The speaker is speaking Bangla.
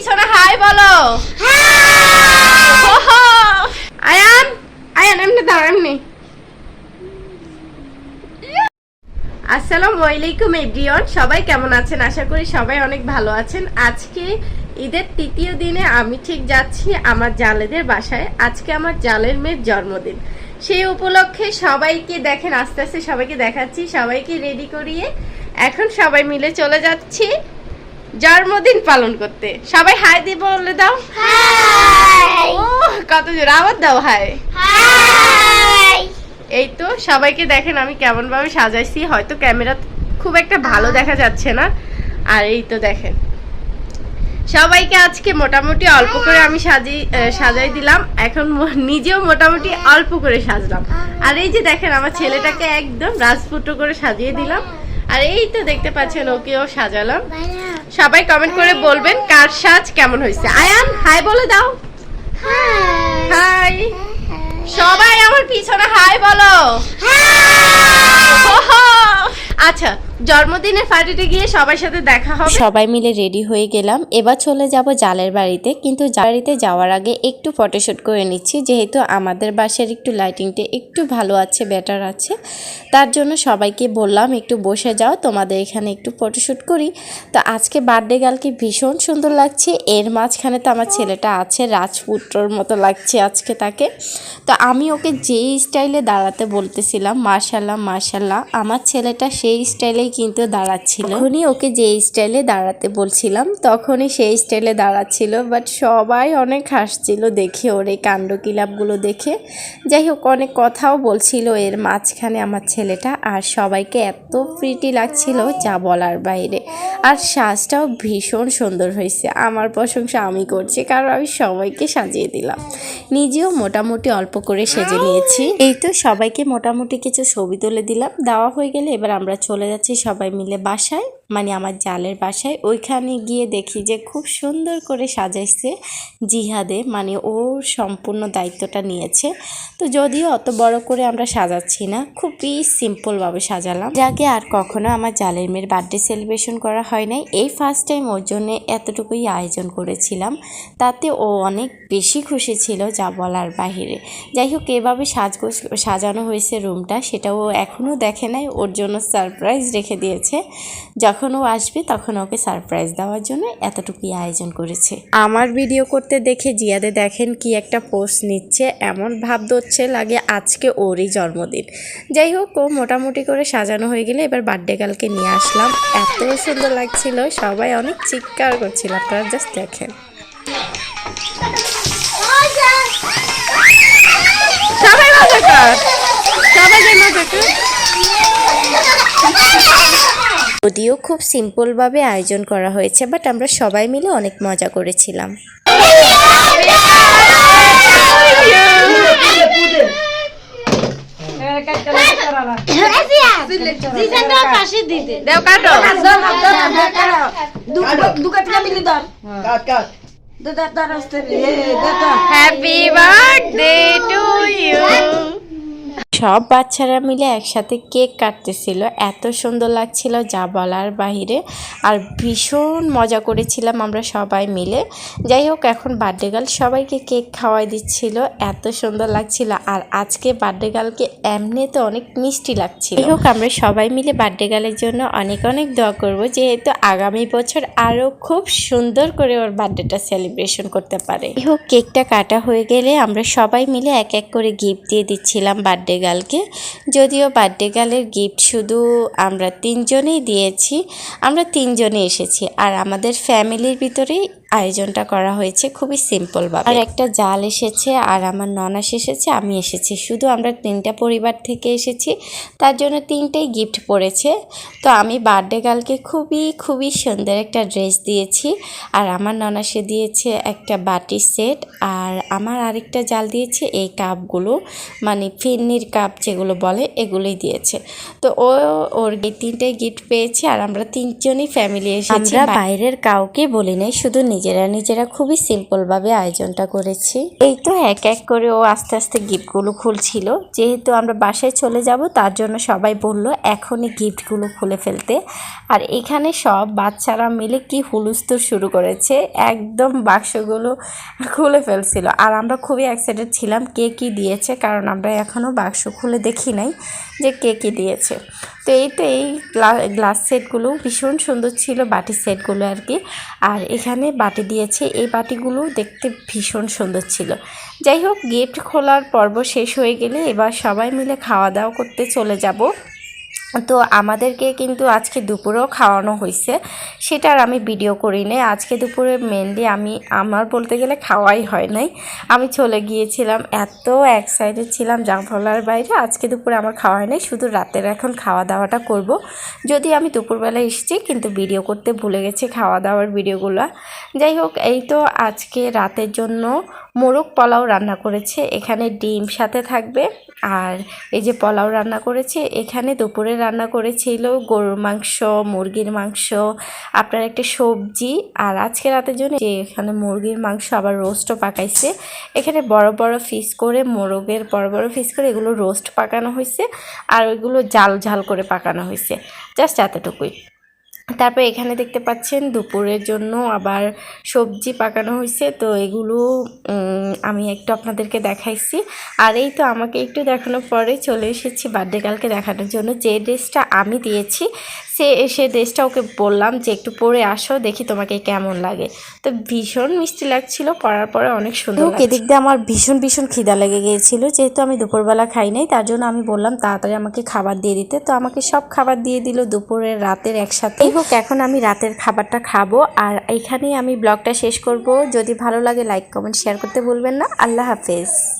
পিছনে হাই বলো। আয়ান আয়ান এমনি দাও এমনি। আসসালামু আলাইকুম এভরিওয়ান। সবাই কেমন আছেন? আশা করি সবাই অনেক ভালো আছেন। আজকে ঈদের তৃতীয় দিনে আমি ঠিক যাচ্ছি আমার জালেদের বাসায়। আজকে আমার জালের মেয়ের জন্মদিন। সেই উপলক্ষে সবাইকে দেখেন আস্তে আস্তে সবাইকে দেখাচ্ছি সবাইকে রেডি করিয়ে। এখন সবাই মিলে চলে যাচ্ছি। জন্মদিন পালন করতে। সবাই হাই দিয়ে বলে দাও। ও কত জোর। আবার দাও হাই এই তো সবাইকে দেখেন আমি কেমন ভাবে সাজাইছি। হয়তো ক্যামেরা খুব একটা ভালো দেখা যাচ্ছে না। আর এই তো দেখেন। সবাইকে আজকে মোটামুটি অল্প করে আমি সাজি সাজাই দিলাম। এখন নিজেও মোটামুটি অল্প করে সাজলাম। আর এই যে দেখেন আমার ছেলেটাকে একদম রাজপুত্র করে সাজিয়ে দিলাম। আর এই তো দেখতে পাচ্ছেন ওকেও সাজালাম। সবাই কমেন্ট করে বলবেন কার সাজ কেমন হয়েছে। আয়ান হাই বলে দাও। হাই সবাই আমার পিছনে হাই বলো! আচ্ছা জন্মদিনের পার্টিতে গিয়ে সবার সাথে দেখা হবে? সবাই মিলে রেডি হয়ে গেলাম। এবার চলে যাব জালের বাড়িতে, কিন্তু বাড়িতে যাওয়ার আগে একটু ফটোশ্যুট করে নিচ্ছি। যেহেতু আমাদের বাসার একটু লাইটিংটা একটু ভালো আছে বেটার আছে, তার জন্য সবাইকে বললাম, একটু বসে যাও, তোমাদের এখানে একটু ফটোশ্যুট করি। তো আজকে বার্থডে গার্লকে ভীষণ সুন্দর লাগছে। এর মাঝখানে তো আমার ছেলেটা আছে, রাজপুত্রর মতো লাগছে আজকে তাকে। তো আমি ওকে যেই স্টাইলে দাঁড়াতে বলতেছিলাম মার্শাল্লাহ মার্শাল্লাহ আমার ছেলেটা সেই স্টাইলেই কিন্তু দাঁড়াচ্ছিল। উনি ওকে যে স্টাইলে দাঁড়াতে বলছিলাম, তখনই সেই স্টাইলে দাঁড়াচ্ছিল বাট সবাই অনেক হাসছিল দেখে ওর এই কাণ্ড কিলাপগুলো দেখে। যাই হোক, অনেক কথাও বলছিল এর মাঝখানে আমার ছেলেটা, আর সবাইকে এত প্রিটি লাগছিল যা বলার বাইরে। আর সাজটাও ভীষণ সুন্দর হয়েছে। আমার প্রশংসা আমি করছি, কারণ আমি সবাইকে সাজিয়ে দিলাম। নিজেও মোটামুটি অল্প করে সেজে নিয়েছি। এই তো সবাইকে মোটামুটি কিছু ছবি তুলে দিলাম। দেওয়া হয়ে গেলে এবার আমরা চলে যাচ্ছি সবাই মিলে বাসায়। মানে আমার জালের বাসায়, ওইখানে গিয়ে দেখি যে খুব সুন্দর করে সাজাইছে জিহাদে মানে ওর সম্পূর্ণ দায়িত্বটা নিয়েছে। তো যদিও অত বড় করে আমরা সাজাচ্ছি না খুবই সিম্পলভাবে সাজালাম। যাকে আর কখনো আমার জালের মেয়ের বার্থডে সেলিব্রেশন করা হয় নাই, এই ফার্স্ট টাইম ওর জন্য এতটুকুই আয়োজন করেছিলাম। তাতে ও অনেক বেশি খুশি ছিল যা বলার বাহিরে। যাই হোক, এভাবে সাজগোজ সাজানো হয়েছে রুমটা সেটা ও এখনও দেখে নাই, ওর জন্য সারপ্রাইজ রেখে দিয়েছে। যখন ও আসবে তখন ওকে সারপ্রাইজ দেওয়ার জন্য এতটুকুই আয়োজন করেছে। আমার ভিডিও করতে দেখে জিয়াদে দেখেন কি একটা পোস্ট নিচ্ছে এমন ভাব ধরছে লাগে আজকে ওরই জন্মদিন। যাই হোক ও মোটামুটি করে সাজানো হয়ে গেলে এবার বার্থডে গার্লকে নিয়ে আসলাম। এত সুন্দর লাগছিল সবাই অনেক চিৎকার করছিল আপনারা জাস্ট দেখেন। সবাই মজা কর। সবাই যে মজা কর যদিও খুব সিম্পলভাবে আয়োজন করা হয়েছে বাট আমরা সবাই মিলে অনেক মজা করেছিলাম। দেও কাটো। কাট কাট সব বাচ্চারা মিলে একসাথে কেক কাটতেছিল। এত সুন্দর লাগছিল যা বলার বাহিরে। আর ভীষণ মজা করেছিলাম আমরা সবাই মিলে। যাই হোক, এখন বার্থডে গার্ল সবাইকে কেক খাওয়াই দিচ্ছিল। এত সুন্দর লাগছিল। আর আজকে বার্থডে গার্লকে এমনিতে অনেক মিষ্টি লাগছিল। যাই হোক, আমরা সবাই মিলে বার্থডে গার্লের জন্য অনেক অনেক দোয়া করব, যেহেতু আগামী বছর আরও খুব সুন্দর করে ওর বার্থডেটা সেলিব্রেশন করতে পারে। হোক, কেকটা কাটা হয়ে গেলে আমরা সবাই মিলে এক এক করে গিফট দিয়ে দিচ্ছিলাম বার্থডে গার্লকে যদিও বার্থডে গার্লের গিফট শুধু আমরা তিনজনেই দিয়েছি, আমরা তিনজনে এসেছি। আর আমাদের ফ্যামিলির ভিতরেই আয়োজনটা করা হয়েছে খুবই সিম্পলভাবে আর একটা জাল এসেছে আর আমার ননাস এসেছে আমি এসেছি। শুধু আমরা তিনটা পরিবার থেকে এসেছি তার জন্য তিনটেই গিফট পড়েছে। তো আমি বার্থডে গার্লকে খুবই খুবই সুন্দর একটা ড্রেস দিয়েছি। আর আমার ননাসে দিয়েছে একটা বাটি সেট আর আমার আরেকটা জাল দিয়েছে এই কাপগুলো মানে ফিন্নির কাপ যেগুলো বলে এগুলোই দিয়েছে। তো ও ওর এই তিনটে গিফট পেয়েছে আর আমরা তিনজনই ফ্যামিলি এসেছি। আমরা বাইরের কাউকে বলি নাই শুধু নিজেরা নিজেরা খুবই সিম্পলভাবে আয়োজনটা করেছি। এই তো এক এক করে ও আস্তে আস্তে গিফটগুলো খুলছিল। যেহেতু আমরা বাসায় চলে যাব, তার জন্য সবাই বলল, এখনই গিফটগুলো খুলে ফেলতে। আর এখানে সব বাচ্চারা মিলে কি হুলুস্তুর শুরু করেছে। একদম বাক্সগুলো খুলে ফেলছিল। আর আমরা খুবই এক্সাইটেড ছিলাম কে কি দিয়েছে, কারণ আমরা এখনও বাক্স খুলে দেখি নাই যে কে কি দিয়েছে। তো এই তো এই গ্লা- গ্লাস সেটগুলো ভীষণ সুন্দর ছিল বাটি সেটগুলো আর কি। আর এখানে বাটি দিয়েছে, এই বাটিগুলো দেখতে ভীষণ সুন্দর ছিল। যাই হোক, গিফট খোলার পর্ব শেষ হয়ে গেলে এবার সবাই মিলে খাওয়া দাওয়া করতে চলে যাব। তো আমাদেরকে কিন্তু আজকে দুপুরেও খাওয়ানো হয়েছে সেটা আর আমি ভিডিও করি নাই। আজকে দুপুরে মেনলি আমি, আমার বলতে গেলে খাওয়াই হয় নাই। আমি চলে গিয়েছিলাম, এত এক্সাইটেড ছিলাম জাফলার বাইরে। আজকে দুপুরে আমার খাওয়া হয় নাই, শুধু রাতের এখন খাওয়া দাওয়াটা করব। যদি আমি দুপুরবেলা এসেছি, কিন্তু ভিডিও করতে ভুলে গেছি খাওয়া দাওয়ার ভিডিওগুলো যাই হোক, এই তো আজকে রাতের জন্য মোরগ পোলাও রান্না করেছে। এখানে ডিম সাথে থাকবে। আর এই যে পোলাও রান্না করেছে, এখানে দুপুরে রান্না করেছিল গরুর মাংস, মুরগির মাংস, আপনার একটা সবজি, আর আজকে রাতের জন্য যে এখানে মুরগির মাংস আবার রোস্টও পাকাইছে। এখানে বড় বড় পিস করে, মোরগের বড় বড় পিস করে, এগুলো রোস্ট পাকানো হয়েছে আর ওইগুলো জাল ঝাল করে পাকানো হয়েছে জাস্ট এতটুকুই। তারপর এখানে দেখতে পাচ্ছেন দুপুরের জন্য আবার সবজি পাকানো হয়েছে। তো এগুলো আমি একটু আপনাদেরকে দেখাইছি। আর এই তো আমাকে একটু দেখানোর পরে চলে এসেছি বার্থডে কালকে দেখানোর জন্য। যে ড্রেসটা আমি দিয়েছি সে সে ড্রেসটা ওকে বললাম যে একটু পরে আসো দেখি তোমাকে কেমন লাগে। তো ভীষণ মিষ্টি লাগছিল পরার পরে অনেক সুন্দর এদিক দিয়ে আমার ভীষণ ভীষণ খিদা লেগে গিয়েছিল। যেহেতু আমি দুপুরবেলা খাই নাই তার জন্য আমি বললাম তাড়াতাড়ি আমাকে খাবার দিয়ে দিতে। তো আমাকে সব খাবার দিয়ে দিল দুপুরের রাতের একসাথে। হোক, এখন আমি রাতের খাবারটা খাব। আর এখানেই আমি ব্লগটা শেষ করব। যদি ভালো লাগে লাইক কমেন্ট শেয়ার করতে ভুলবেন না। আল্লাহ হাফেজ।